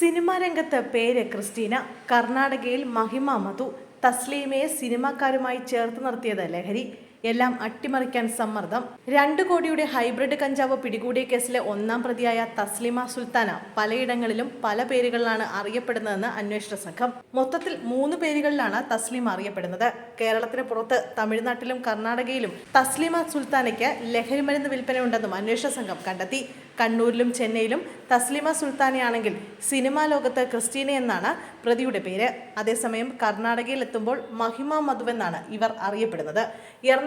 Cinema രംഗത്ത് പേര് Christina കർണാടകയിൽ മഹിമ മധു തസ്ലീമയെ സിനിമാക്കാരുമായി ചേർത്ത് നിർത്തിയത് ലഹരി. എല്ലാം അട്ടിമറിക്കാൻ സമ്മർദ്ദം. രണ്ടു കോടിയുടെ ഹൈബ്രിഡ് കഞ്ചാവ് പിടികൂടിയ കേസിലെ ഒന്നാം പ്രതിയായ തസ്ലിമ സുൽത്താന പലയിടങ്ങളിലും പല പേരുകളിലാണ് അറിയപ്പെടുന്നതെന്ന് അന്വേഷണ സംഘം. മൊത്തത്തിൽ മൂന്ന് പേരുകളിലാണ് തസ്ലിമ അറിയപ്പെടുന്നത്. കേരളത്തിന് പുറത്ത് തമിഴ്നാട്ടിലും കർണാടകയിലും തസ്ലിമ സുൽത്താനയ്ക്ക് ലഹരിമരുന്ന് വിൽപ്പനയുണ്ടെന്നും അന്വേഷണ സംഘം കണ്ടെത്തി. കണ്ണൂരിലും ചെന്നൈയിലും തസ്ലിമ സുൽത്താനയാണെങ്കിൽ സിനിമാ ലോകത്ത് ക്രിസ്റ്റീന എന്നാണ് പ്രതിയുടെ പേര്. അതേസമയം കർണാടകയിൽ എത്തുമ്പോൾ മഹിമ മധുവെന്നാണ് ഇവർ അറിയപ്പെടുന്നത്.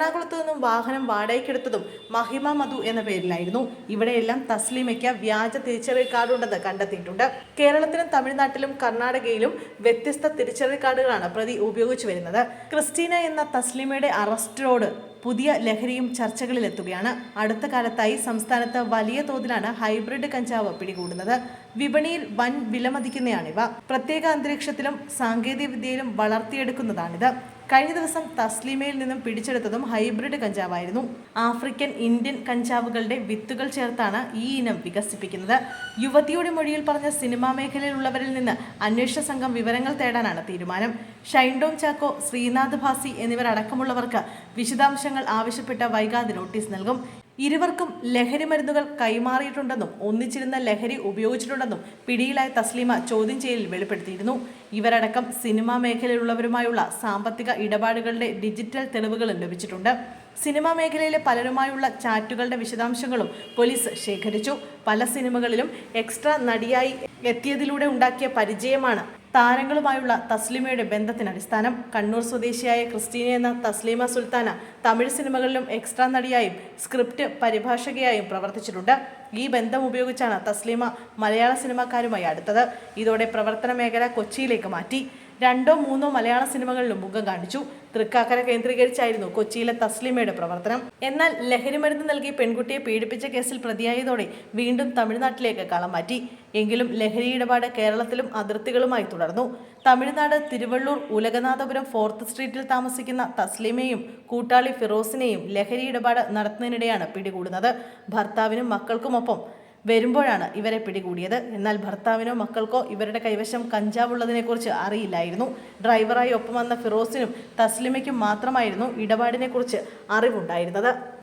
എറണാകുളത്ത് നിന്നും വാഹനം വാടകയ്ക്കെടുത്തതും മഹിമ മധു എന്ന പേരിലായിരുന്നു. ഇവിടെയെല്ലാം തസ്ലിമയ്ക്ക് വ്യാജ തിരിച്ചറിയൽ കാർഡുണ്ടെന്ന് കണ്ടെത്തിയിട്ടുണ്ട്. കേരളത്തിലും തമിഴ്നാട്ടിലും കർണാടകയിലും വ്യത്യസ്ത തിരിച്ചറിയൽ കാർഡുകളാണ് പ്രതി ഉപയോഗിച്ചു വരുന്നത്. ക്രിസ്റ്റീന എന്ന തസ്ലീമയുടെ അറസ്റ്റോട് പുതിയ ലഹരിയും ചർച്ചകളിലെത്തുകയാണ്. അടുത്ത കാലത്തായി സംസ്ഥാനത്ത് വലിയ തോതിലാണ് ഹൈബ്രിഡ് കഞ്ചാവ് പിടികൂടുന്നത്. വിപണിയിൽ വൻ വിലമതിക്കുന്നതാണിവ പ്രത്യേക അന്തരീക്ഷത്തിലും സാങ്കേതിക വിദ്യയിലും വളർത്തിയെടുക്കുന്നതാണിത്. കഴിഞ്ഞ ദിവസം തസ്ലിമയിൽ നിന്നും പിടിച്ചെടുത്തതും ഹൈബ്രിഡ് കഞ്ചാവായിരുന്നു. ആഫ്രിക്കൻ ഇന്ത്യൻ കഞ്ചാവുകളുടെ വിത്തുകൾ ചേർത്താണ് ഈ ഇനം വികസിപ്പിക്കുന്നത്. യുവതിയുടെ മൊഴിയിൽ പറഞ്ഞ സിനിമാ മേഖലയിലുള്ളവരിൽ നിന്ന് അന്വേഷണ സംഘം വിവരങ്ങൾ തേടാനാണ് തീരുമാനം. ഷൈൻഡോം ചാക്കോ ശ്രീനാഥ് ഭാസി എന്നിവരടക്കമുള്ളവർക്ക് വിശദാംശങ്ങൾ ആവശ്യപ്പെട്ട വൈകാതെ നോട്ടീസ് നൽകും. ഇരുവർക്കും ലഹരി മരുന്നുകൾ കൈമാറിയിട്ടുണ്ടെന്നും ഒന്നിച്ചിരുന്ന ലഹരി ഉപയോഗിച്ചിട്ടുണ്ടെന്നും പിടിയിലായ തസ്ലീമ ചോദ്യം ചെയ്യലിൽ വെളിപ്പെടുത്തിയിരുന്നു. ഇവരടക്കം സിനിമാ മേഖലയിലുള്ളവരുമായുള്ള സാമ്പത്തിക ഇടപാടുകളുടെ ഡിജിറ്റൽ തെളിവുകളും ലഭിച്ചിട്ടുണ്ട്. സിനിമാ മേഖലയിലെ പലരുമായുള്ള ചാറ്റുകളുടെ വിശദാംശങ്ങളും പോലീസ് ശേഖരിച്ചു. പല സിനിമകളിലും എക്സ്ട്രാ നടിയായി എത്തിയതിലൂടെ ഉണ്ടാക്കിയ പരിചയമാണ് താരങ്ങളുമായുള്ള തസ്ലിമയുടെ ബന്ധത്തിന് അടിസ്ഥാനം കണ്ണൂർ സ്വദേശിയായ ക്രിസ്റ്റീന എന്ന തസ്ലീമ സുൽത്താന തമിഴ് സിനിമകളിലും എക്സ്ട്രാ നടിയായും സ്ക്രിപ്റ്റ് പരിഭാഷകയായും പ്രവർത്തിച്ചിട്ടുണ്ട്. ഈ ബന്ധം ഉപയോഗിച്ചാണ് തസ്ലീമ മലയാള സിനിമാക്കാരുമായി അടുത്തത്. ഇതോടെ പ്രവർത്തന മേഖല കൊച്ചിയിലേക്ക് മാറ്റി. രണ്ടോ മൂന്നോ മലയാള സിനിമകളിലും മുഖം കാണിച്ചു. തൃക്കാക്കര കേന്ദ്രീകരിച്ചായിരുന്നു കൊച്ചിയിലെ തസ്ലിമയുടെ പ്രവർത്തനം. എന്നാൽ ലഹരിമരുന്ന് നൽകി പെൺകുട്ടിയെ പീഡിപ്പിച്ച കേസിൽ പ്രതിയായതോടെ വീണ്ടും തമിഴ്നാട്ടിലേക്ക് കളം മാറ്റി. എങ്കിലും ലഹരി ഇടപാട് കേരളത്തിലും അതിർത്തികളുമായി തുടർന്നു. തമിഴ്നാട് തിരുവള്ളൂർ ഉലകനാഥപുരം ഫോർത്ത് സ്ട്രീറ്റിൽ താമസിക്കുന്ന തസ്ലിമയും കൂട്ടാളി ഫിറോസിനെയും ലഹരി ഇടപാട് നടത്തുന്നതിനിടെയാണ് പിടികൂടുന്നത്. ഭർത്താവിനും മക്കൾക്കുമൊപ്പം വരുമ്പോഴാണ് ഇവരെ പിടികൂടിയത്. എന്നാൽ ഭർത്താവിനോ മക്കൾക്കോ ഇവരുടെ കൈവശം കഞ്ചാവുള്ളതിനെക്കുറിച്ച് അറിയില്ലായിരുന്നു. ഡ്രൈവറായി ഒപ്പം വന്ന ഫിറോസിനും തസ്ലിമയ്ക്കും മാത്രമായിരുന്നു ഇടപാടിനെക്കുറിച്ച് അറിവുണ്ടായിരുന്നത്.